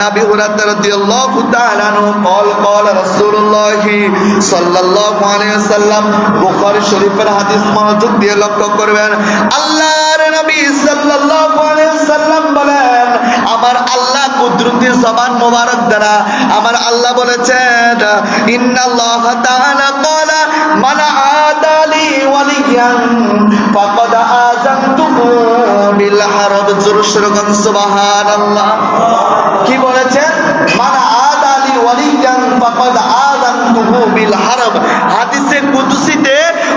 أبي هريرة رضي الله تعالى عنه قال قال رسول الله صلى الله عليه وسلم বুখারী শরীফের হাদিস মনোযোগ দিয়ে লক্ষ্য করবেন আল্লাহর নবী সাল্লাল্লাহু আলাইহি ওয়াসাল্লাম বলেন আমার আল্লাহ কুদরতি জবান মোবারক দ্বারা আমার আল্লাহ বলেছেন ইন্নাল্লাহ তাআলা ক্বালা মান আদালি ওয়ালিয়ান ফাকাদ আযানতুহু বিল হারব জোরে সুরগান সুবহানাল্লাহ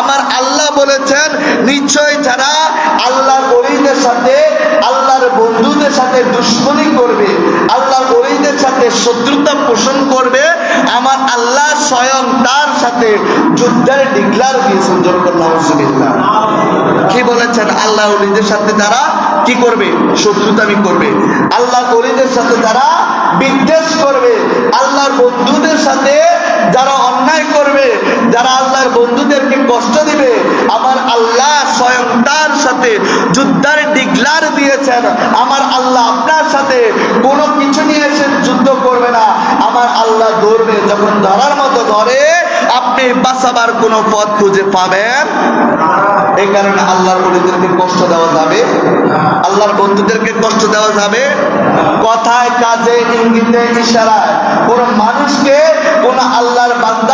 আমার আল্লাহ বলেছেন, নিশ্চয় যারা সাথে, আল্লাহর বন্ধুদের সাথে দুশ্মনী করবে সাথে শত্রুতা পোষণ করবে, আমার আল্লাহ স্বয়ং তার সাথে যুদ্ধের ডিক্লার দিয়েছেন কি বলেছেন? আল্লাহ সাথে যারা কি করবে? শত্রুতামি করবে। আল্লাহ ওলিদের সাথে যারা বিদ্বেষ করবে আল্লাহর বন্ধুদের সাথে যারা অন্যায় করবে যারা আল্লাহর বন্ধুদেরকে কষ্ট দিবে। আমার আল্লাহ স্বয়ং তার সাথে যুদ্ধের ডিক্লার দিয়েছেন। আমার আল্লাহ আপনার সাথে কোনো কিছু নিয়ে এসে যুদ্ধ করবে না। আমার আল্লাহ ধরবে, যখন ধরার মতো ধরে, আপনি বাঁচাবার কোনো পথ খুঁজে পাবেন এই কারণে আল্লাহর বন্ধুদেরকে কষ্ট দেওয়া যাবে। আল্লাহর বন্ধুদেরকে কষ্ট দেওয়া যাবে। কথায়, কাজে, ইঙ্গিতে, ইশারায় কোন মানুষকে কোন আল্লাহর কষ্ট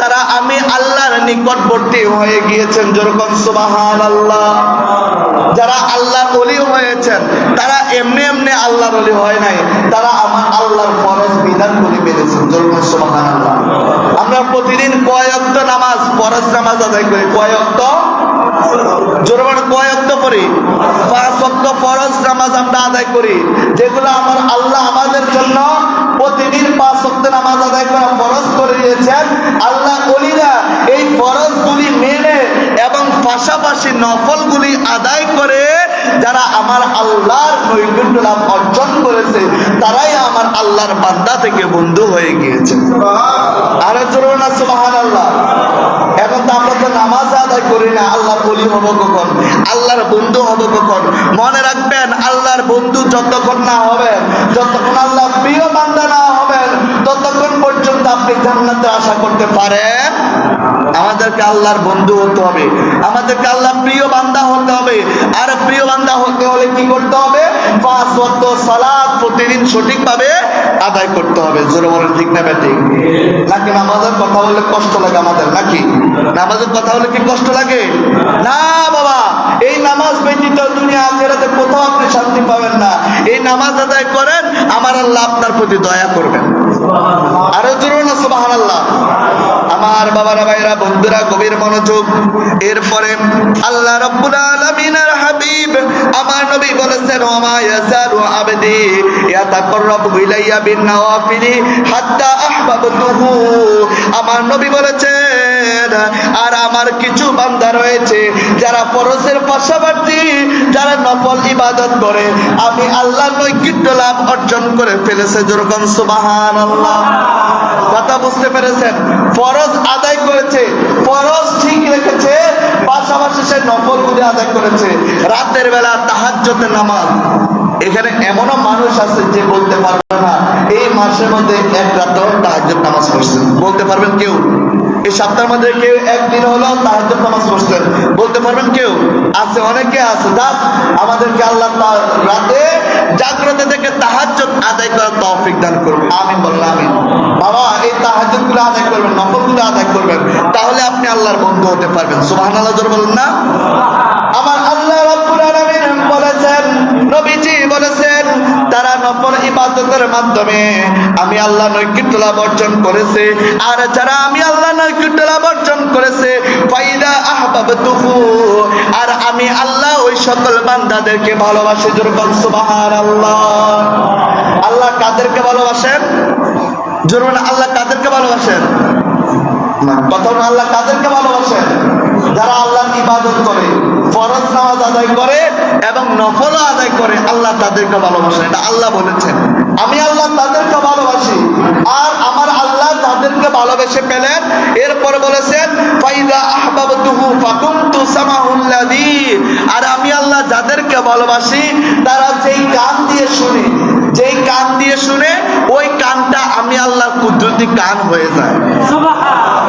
তারা আমি আল্লাহর নিকটবর্তী হয়ে গিয়েছেন। যেরকম সুবাহান আল্লাহ যারা আল্লাহ অলি হয়েছেন, তারা এমনি এমনি আল্লাহর অলি হয় নাই। তারা আমার আল্লাহর ফরজ বিধানগুলি মেনেছেন যেরকম সুবাহান আল্লাহ আমরা প্রতিদিন কয়েকত নামাজ, ফরজ নামাজ আদায় করি? কয়েকত জোরবার কয়েকত পড়ি পাঁচ অক্ত ফরজ নামাজ আমরা আদায় করি। যেগুলো আমার আল্লাহ আমাদের জন্য প্রতিদিন পাঁচ অক্ত নামাজ আদায় করা ফরজ করে দিয়েছেন। আল্লাহ অলিরা এই ফরজগুলি মেনে এবং পাশাপাশি নফলগুলি আদায় করে যারা আমার আল্লাহর নৈকট্য লাভ অর্জন করেছে, তারাই আমার আল্লাহর বান্দা থেকে বন্ধু হয়ে গিয়েছে আরও জোর না সুবাহান আল্লাহ এখন তো আমরা তো নামাজ আদায় করি না আল্লাহর বলি হব কখন আল্লাহর বন্ধু হব কখন মনে রাখবেন, আল্লাহর বন্ধু যতক্ষণ না হবেন যতক্ষণ আল্লাহ প্রিয় না হবেন ততক্ষণ পর্যন্ত আপনি জান্নাতে আশা করতে পারেন। আমাদেরকে আল্লাহর বন্ধু হতে হবে। আমাদেরকে আল্লাহ প্রিয় বান্দা হতে হবে। আর প্রিয় বান্দা হতে হলে কি করতে হবে? সালাত। প্রতিদিন সঠিকভাবে আদায় করতে হবে। জোরে বলেন ঠিক না ব্যাটিক নাকি নামাজের কথা বললে কষ্ট লাগে আমাদের? নাকি? নামাজের কথা বলে কি কষ্ট লাগে? না, বাবা। এই নামাজ ব্যতীত দুনিয়া আখেরাতে কোথাও আপনি শান্তি পাবেন না। এই নামাজ আদায় করেন, আমার আল্লাহ আপনার প্রতি দয়া করবেন। আরও জোরে না, সুবহানাল্লাহ। আমার বাবারা, ভাইরা, বন্ধুরা, গভীর মনোযোগ। এরপরে আল্লাহ রব্বুল আলামিনের হাবিব আমার নবী বলেছেন ও মা ইয়াসালু আবদি ইয়াতাকাররাবু ইলাইয়া বিন নওয়াফিলি হাত্তা আহবাবতুহু। আমার নবী বলেছেন আর আমার কিছু বান্দা রয়েছে যারা ফরজের পাশাপাশি যারা নফল ইবাদত করে। আমি আল্লাহ নৈকট্য লাভ অর্জন করে ফেলেছে যেরকম সুবহানাল্লাহ। কথা বুঝতে পেরেছেন? ফরজ আদায় করেছে, ফরজ ঠিক রেখেছে, পাশাপাশি সে নফল গুলি আদায় করেছে। রাতের বেলা তাহাজ্জতে নামাজ। এখানে এমনও মানুষ আছে যে বলতে পারবে না, এই মাসের মধ্যে এক রাতেও তাহাজ্জত নামাজ পড়ছেন বলতে পারবেন কেউ? এই সপ্তাহের মধ্যে কেউ একদিন হলো তাহাজ্জত নামাজ পড়ছেন। বলতে পারবেন কেউ? আছে, অনেকে আছে। যাক, আমাদেরকে আল্লাহ রাতে জাগ্রত থেকে তাহাজ্জত আদায় করার তৌফিক দান করবে আমিন বলেন, আমিন। বাবা, এই তাহাজ্জুদগুলো আদায় করবেন নফলগুলো আদায় করবেন। তাহলে আপনি আল্লাহর বন্ধু হতে পারবেন। সুবহানাল্লাহ, জোরে বলেন না। আমার আল্লাহ বলেছেন, নবীজি বলেছেন তারা নফল ইবাদতের মাধ্যমে আমি আল্লাহ নৈকট্য লাভ অর্জন করেছে। আর যারা আমি আল্লাহ নৈকট্য লাভ অর্জন করেছে, ফাইদা আহবাবতুহু। আর আমি আল্লাহ ওই সকল বান্দাদেরকে ভালোবাসি যেরকম সুবহানাল্লাহ। আল্লাহ আল্লাহ কাদেরকে ভালোবাসেন? জোর আল্লাহ কাদেরকে ভালোবাসেন? কথা আল্লাহ কাদেরকে ভালোবাসেন? যারা আল্লাহর ইবাদত করে, ফরজ আদায় করে এবং নফল আদায় করে আল্লাহ তাদেরকে ভালোবাসেন এটা আল্লাহ বলেছেন। আমি আল্লাহ তাদেরকে ভালোবাসি। আর আমার আল্লাহ তাদেরকে ভালোবেসে পেলেন। এরপর বলেছেন ফাইদা আহবাবতুহু ফাকুনতু সামাহুল্লাযী। আর আমি আল্লাহ যাদেরকে ভালোবাসি তারা যেই কান দিয়ে শুনে যেই কান দিয়ে শুনে ওই কানটা আমি আল্লাহর কুদরতি কান হয়ে যায়।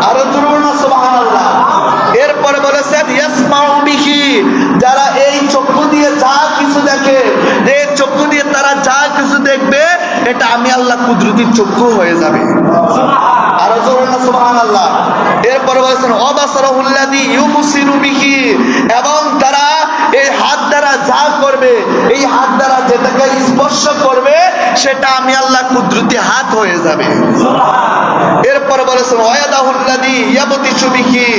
আরও না সুবহানাল্লাহ। এরপরে বলেছেন ইয়াসমাউ তারা যা কিছু দেখবে এটা আমি আল্লাহ কুদরতির চক্ষু হয়ে যাবে। আরও জোর না সুবহানাল্লাহ। এরপরে বলেছেন অবাসরহুল্লাযী ইউমুসিরু বিহি এবং তারা এই হাত দ্বারা যা করবে, এই হাত দ্বারা যেটাকে স্পর্শ করবে, সেটা আমি আল্লাহ কুদরতি হাত হয়ে যাবে। এরপরে বলেছেন ওয়াদাহুল্লাযী ইয়াবতিশু বিহি।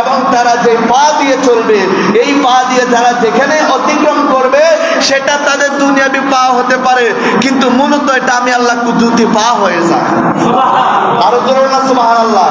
এবং তারা যে পা দিয়ে চলবে, এই পা দিয়ে যারা যেখানে অতিক্রম করবে, সেটা তাদের দুনিয়াবি পা হতে পারে। কিন্তু মূলত এটা আমি আল্লাহ কুদরতি পা হয়ে যায় আরও জোর না, সুবহানাল্লাহ।